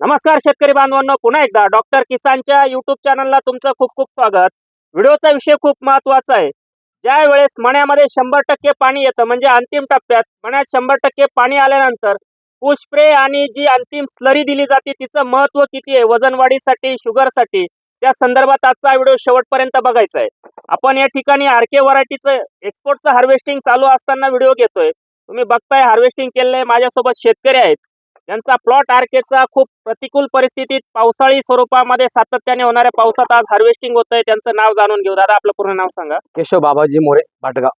नमस्कार शेतकरी बांधवांनो पुन्हा एकदा डॉक्टर किसानच्या युट्यूब चॅनलला तुमचं खूप खूप स्वागत. व्हिडिओचा विषय खूप महत्त्वाचा आहे. ज्या वेळेस मण्यामध्ये शंभर टक्के पाणी येतं म्हणजे अंतिम टप्प्यात मण्यात शंभर टक्के पाणी आल्यानंतर पुष्प्रे आणि जी अंतिम स्लरी दिली जाते तिचं महत्त्व किती आहे वजनवाढीसाठी शुगरसाठी त्या संदर्भात आजचा व्हिडिओ शेवटपर्यंत बघायचा आहे. आपण या ठिकाणी आरके व्हरायटीचं एक्सपोर्टचं हार्वेस्टिंग चालू असताना व्हिडिओ घेतोय. तुम्ही बघताय हार्वेस्टिंग केलेलं आहे माझ्यासोबत शेतकरी आहेत. यांचा प्लॉट आरकेचा खूप प्रतिकूल परिस्थितीत पावसाळी स्वरूपामध्ये सातत्याने होणाऱ्या पावसात आज हार्वेस्टिंग होत आहे त्यांचं नाव जाणून घेऊ दादा आपलं पूर्ण नाव सांगा केशव बाबाजी मोरे भाटगाव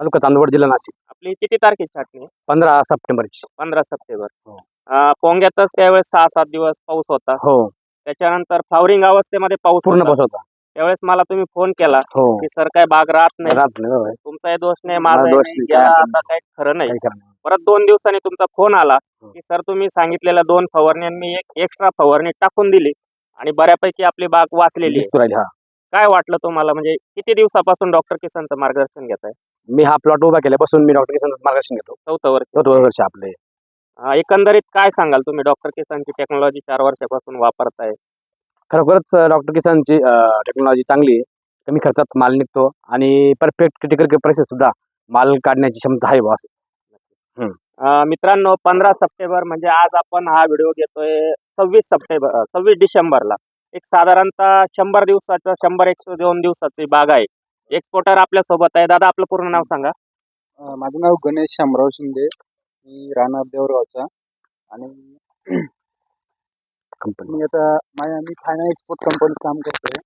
तालुका चांदवड जिल्हा नाशिक आपली किती तारखेची छाटणी? पंधरा सप्टेंबरची पंधरा सप्टेंबर हो. अं, पोंग्यातच त्यावेळेस सहा सात दिवस पाऊस होता हो त्याच्यानंतर फ्लावरिंग अवस्थेमध्ये पाऊस पूर्ण होता. बसवता त्यावेळेस मला तुम्ही फोन केला हो की सर काय बाग राहत नाही राहत नाही बरोबर आहे. तुमचाही दोष नाही माझा माझा दोष नाही, काय. आता काही खरं नाही काही करणार नाही. परत दोन दिवसांनी तुमचा फोन आला हो. की सर तुम्ही सांगितलेल्या दोन फवारणी मी एक एक्स्ट्रा फवारणी टाकून दिली आणि बऱ्यापैकी आपली बाग वाचलेली आहे. काय वाटलं तुम्हाला? म्हणजे किती दिवसापासून डॉक्टर किसानचं मार्गदर्शन घेत आहे? मी हा प्लॉट उभा केल्यापासून मी डॉक्टर किसनचं मार्गदर्शन घेतो. चौथं वर्ष. तो दोन वर्ष आपले. अं, एकंदरीत काय सांगाल तुम्ही? डॉक्टर किसानची टेक्नॉलॉजी चार वर्षापासून वापरताय. खरोखरच डॉक्टर किसनची टेक्नॉलॉजी चांगली आहे. कमी खर्चात माल निघतो आणि परफेक्ट क्रिटिकल प्रेसेस सुद्धा माल काढण्याची क्षमता आहे बॉस मित्रांनो पंधरा सप्टेंबर म्हणजे आज आपण हा व्हिडिओ घेतोय सव्वीस सप्टेंबर सव्वीस डिसेंबरला. एक साधारणतः शंभर दिवसाचं शंभर एकशे दोन दिवसाची बाग आहे. एक्सपोर्टर आपल्यासोबत आहे. दादा आपलं पूर्ण नाव सांगा. माझं नाव गणेश शामराव शिंदे. मी राहणार देवगावचा आणि कंपनी मी आता माझ्या मी फायना एक्सपोर्ट कंपनीत काम करतोय.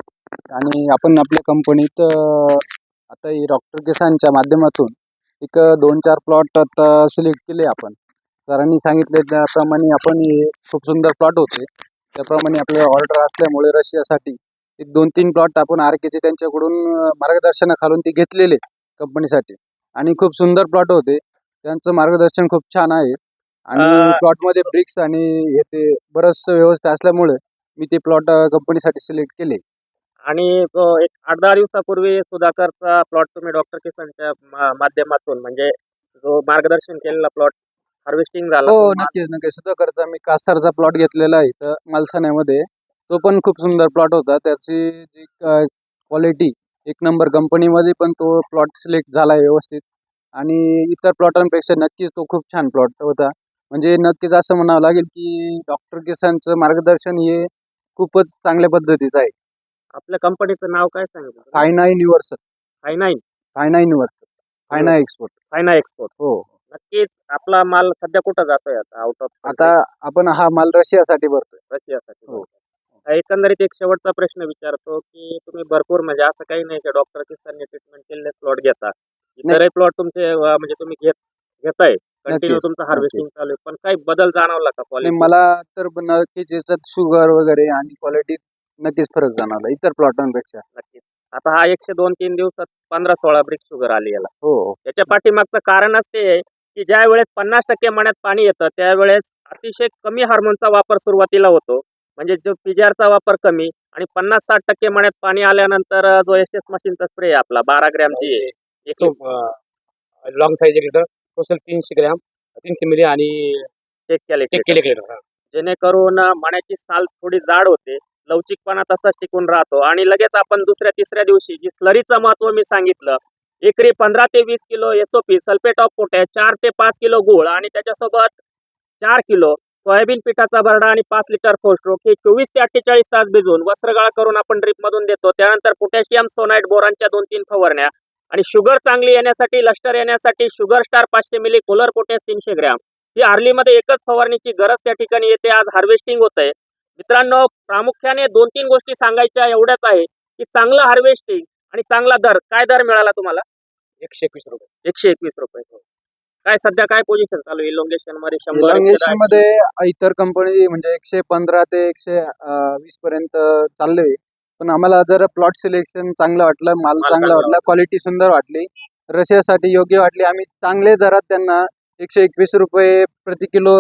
आणि आपण आपल्या कंपनीत आता ही डॉक्टर किसानच्या माध्यमातून एक दोन चार प्लॉट आता सिलेक्ट केले आपण. सरांनी सांगितले त्याप्रमाणे आपण हे खूप सुंदर प्लॉट होते. त्याप्रमाणे आपल्या ऑर्डर असल्यामुळे रशियासाठी एक दोन तीन प्लॉट आपण आर केचे त्यांच्याकडून मार्गदर्शनाखालून ते घेतलेले कंपनीसाठी आणि खूप सुंदर प्लॉट होते. त्यांचं मार्गदर्शन खूप छान आहे. आणि प्लॉटमध्ये ब्रिक्स आणि हे ते बरंच व्यवस्था असल्यामुळे मी ते प्लॉट कंपनीसाठी सिलेक्ट केले. आणि तो एक आठ दहा दिवसापूर्वी सुधाकरचा प्लॉट तुम्ही डॉक्टर किसानच्या मा- माध्यमातून म्हणजे जो मार्गदर्शन केलेला प्लॉट हार्वेस्टिंग झाला हो नक्कीच नक्कीच. सुद्धा करता मी कासारचा प्लॉट घेतलेला आहे इथं मालसाण्यामध्ये. तो पण खूप सुंदर प्लॉट होता. त्याची जी क्वालिटी एक नंबर कंपनीमध्ये पण तो प्लॉट सिलेक्ट झाला आहे व्यवस्थित. आणि इतर प्लॉटांपेक्षा नक्कीच तो खूप छान प्लॉट होता. म्हणजे नक्कीच असं म्हणावं लागेल की डॉक्टर किसानचं मार्गदर्शन हे खूपच चांगल्या पद्धतीचं आहे. आपल्या कंपनीचं नाव काय सांगितलं फायना universal. फायनाईन Faina Universal. Faina export. Faina export. हो. नक्कीच आपला माल सध्या कुठं जातोय आता? आउट ऑफ आता आपण हा माल रशियासाठी भरतोय. रशियासाठी हो. एकंदरीत एक शेवटचा प्रश्न विचारतो की तुम्ही भरपूर म्हणजे असं काही नाही की डॉक्टर किसानने ट्रीटमेंट केलेले प्लॉट घेता. इतरही प्लॉट तुमचे म्हणजे तुम्ही घेत घेताय. कंटिन्यू तुमचं हार्वेस्टिंग चालू आहे. पण काही बदल जाणवला का क्वालिटी मला तर नक्कीच याच्यात शुगर वगैरे आणि क्वालिटी नक्कीच फरक जाणवला इतर प्लॉटांपेक्षा. नक्कीच. आता हा एकशे दोन तीन दिवसात पंधरा सोळा ब्रिक शुगर आली याला. हो. याच्या पाठीमागचं कारणच ते आहे की ज्या वेळेस पन्नास टक्के मण्यात पाणी येतं त्यावेळेस अतिशय कमी हार्मोनचा वापर सुरुवातीला होतो. म्हणजे जो पिजारचा वापर कमी आणि पन्नास साठ टक्के मण्यात पाणी आल्यानंतर जो एस एस मशीनचा स्प्रे आहे आपला बारा ग्रॅमची लॉंग साईज एक लिटर टोटल तीनशे ग्रॅम तीनशे मिली आणि चेक केले एक किलो जेणेकरून मण्याची साल थोडी जाड होते. लवचिकपणा तसाच टिकून राहतो. आणि लगेच आपण दुसऱ्या तिसऱ्या दिवशी जी स्लरीचं महत्त्व मी सांगितलं एकरी पंधरा ते वीस kilo SOP sulphate of potash चार ते पाच किलो गुळ आणि त्याच्यासोबत चार किलो सोयाबीन पिठाचा भरडा आणि पाच लिटर फोस्ट्रोक हे चोवीस ते अठ्ठेचाळीस तास भिजवून वस्त्रगाळ करून आपण ड्रिप मधून देतो. त्यानंतर पोटॅशियम सोनाईट बोरांच्या दोन तीन फवारण्या आणि शुगर चांगली येण्यासाठी लष्टर येण्यासाठी शुगर स्टार पाचशे मिली कोलर पोटॅश तीनशे ग्रॅम. ही आर्लीमध्ये एकच फवारणीची गरज त्या ठिकाणी येते. आज हार्वेस्टिंग होत आहे मित्रांनो प्रामुख्याने दोन तीन गोष्टी सांगायच्या एवढ्याच आहे की चांगलं हार्वेस्टिंग आणि चांगला दर काय दर मिळाला तुम्हाला? एकशे एकवीस रुपये. एकशे एकवीस रुपये. काय सध्या काय पोझिशन चालू इलोंगेशनमध्ये शंभर इलॉंगेशनमध्ये इतर कंपनी म्हणजे एकशे पंधरा ते एकशे वीस पर्यंत चालले पण आम्हाला जर प्लॉट सिलेक्शन चांगलं वाटलं माल चांगला वाटला क्वालिटी सुंदर वाटली रशियासाठी योग्य वाटली आम्ही चांगले दरात त्यांना एकशे एकवीस रुपये प्रति किलो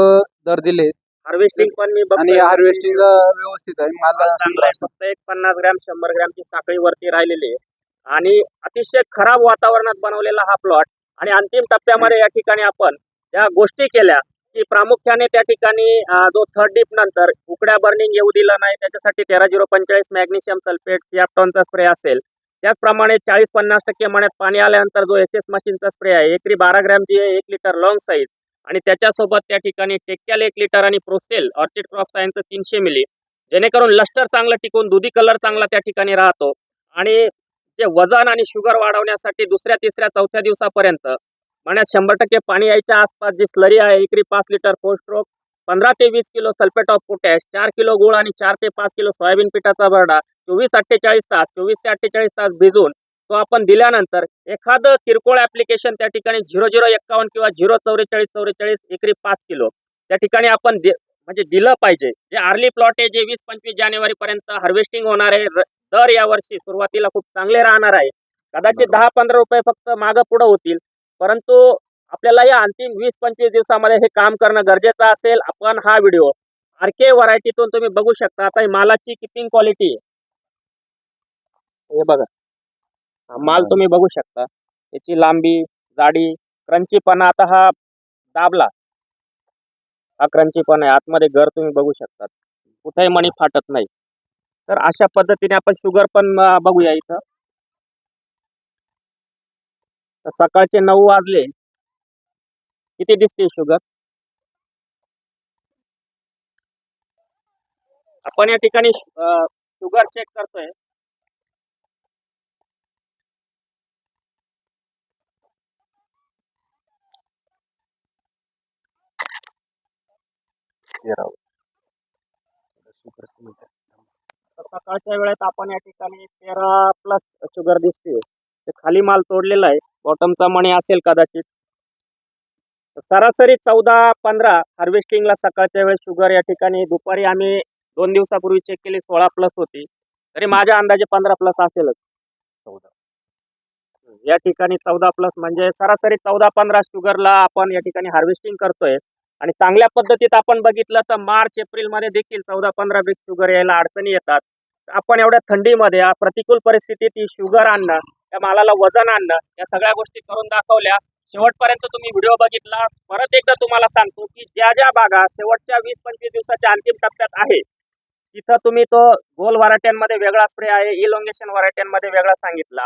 दर दिले. हार्वेस्टिंग पण मी आणि. हार्वेस्टिंग व्यवस्थित आहे. माल चांगला आहे. फक्त एक पन्नास ग्रॅम शंभर ग्रॅमची साखळी वरती राहिलेली आहे. आणि अतिशय खराब वातावरणात बनवलेला हा प्लॉट आणि अंतिम टप्प्यामध्ये या ठिकाणी आपण या गोष्टी केल्या की प्रामुख्याने त्या ठिकाणी अं, जो थर्ड डिप नंतर उकड्या बर्निंग येऊ दिलं नाही. त्याच्यासाठी तेरा झिरो पंचेचाळीस मॅग्नेशियम सल्फेट सियाप्टॉनचा स्प्रे असेल. त्याचप्रमाणे चाळीस पन्नास टक्के मण्यात पाणी आल्यानंतर जो एस एस मशीनचा स्प्रे आहे एकरी बारा ग्रॅमची आहे एक लिटर लॉंग साईज आणि त्याच्यासोबत त्या ठिकाणी टेक्क्याल एक लिटर आणि प्रोसेल ऑर्चिड क्रॉप सायन्सचं तीनशे मिली. जेणेकरून लस्टर चांगलं टिकून दुधी कलर चांगला त्या ठिकाणी राहतो. आणि जे वजन आणि शुगर वाढवण्यासाठी दुसऱ्या तिसऱ्या चौथ्या दिवसापर्यंत म्हणण्यात शंभर टक्के पाणी यायच्या आसपास जी स्लरी आहे एकरी पाच लिटर फोर स्ट्रोक पंधरा ते वीस किलो सल्फेट ऑफ पोटॅश चार किलो गुळ आणि चार ते पाच किलो सोयाबीन पिठाचा भरडा चोवीस अठ्ठेचाळीस तास चोवीस ते अठ्ठेचाळीस तास भिजून तो आपण दिल्यानंतर एखादं किरकोळ ऍप्लिकेशन त्या ठिकाणी झिरो झिरो एक्कावन्न किंवा झिरो चौवेचाळीस चौवेचाळीस एकरी पाच किलो त्या ठिकाणी आपण म्हणजे दिलं पाहिजे. जे आर्ली प्लॉट आहे जे वीस पंचवीस जानेवारी पर्यंत हार्वेस्टिंग होणार आहे दर या वर्षी सुरुवातीला खूप चांगले राहणार आहे. कदाचित दहा पंधरा रुपये फक्त मागं पुढं होतील परंतु आपल्याला या अंतिम वीस पंचवीस दिवसामध्ये हे काम करणं गरजेचं असेल. आपण हा व्हिडिओ आरके व्हरायटीतून तुम्ही बघू शकता. आता ही मालाची किपिंग क्वालिटी हे बघा. माल तुम्ही बघू शकता. याची लांबी जाडी क्रंचीपणा आता हा दाबला. हा क्रंचीपणा आहे. आतमध्ये घर तुम्ही बघू शकता. कुठेही मणी फाटत नाही. तर अशा पद्धतीने आपण शुगर पण बघूया इथं. तर सकाळचे नऊ वाजले. किती दिसते शुगर आपण या ठिकाणी शुगर चेक करतोय. तर सकाळच्या वेळेत आपण या ठिकाणी तेरा प्लस शुगर दिसते. ते खाली माल तोडलेला आहे. बॉटमचा मणी असेल कदाचित. सरासरी चौदा पंधरा हार्वेस्टिंगला सकाळच्या वेळेस शुगर या ठिकाणी. दुपारी आम्ही दोन दिवसापूर्वी चेक केली सोळा प्लस होती. तरी माझ्या अंदाजे पंधरा प्लस असेलच. चौदा. या ठिकाणी चौदा प्लस म्हणजे सरासरी चौदा पंधरा शुगरला आपण या ठिकाणी हार्वेस्टिंग करतोय. आणि चांगल्या पद्धतीत आपण बघितलं तर मार्च एप्रिलमध्ये देखील चौदा पंधरा बीट शुगर यायला अडचणी येतात. आपण एवढ्या थंडीमध्ये प्रतिकूल परिस्थितीत ही शुगर आणणं त्या मालाला वजन आणणं या सगळ्या गोष्टी करून दाखवल्या. शेवटपर्यंत तुम्ही व्हिडिओ बघितला. परत एकदा तुम्हाला सांगतो की ज्या ज्या बागा शेवटच्या वीस पंचवीस दिवसाच्या अंतिम टप्प्यात आहे तिथं तुम्ही तो गोल व्हरायट्यांमध्ये वेगळा स्प्रे आहे इलोंगेशन व्हरायट्यांमध्ये वेगळा सांगितला.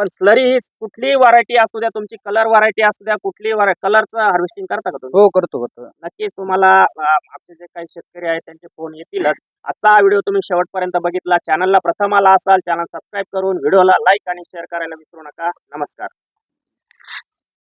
पण स्लरी ही कुठलीही व्हरायटी असू द्या तुमची कलर व्हरायटी असू द्या कुठलीही कलरचं हार्वेस्टिंग करता का तुम्ही? हो करतो करतो. नक्कीच तुम्हाला आपले जे काही शेतकरी आहेत त्यांचे फोन येतीलच. आजचा हा व्हिडिओ तुम्ही शेवटपर्यंत बघितला. चॅनलला प्रथम आला असाल चॅनल सबस्क्राईब करून व्हिडिओला लाईक आणि शेअर करायला विसरू नका. नमस्कार.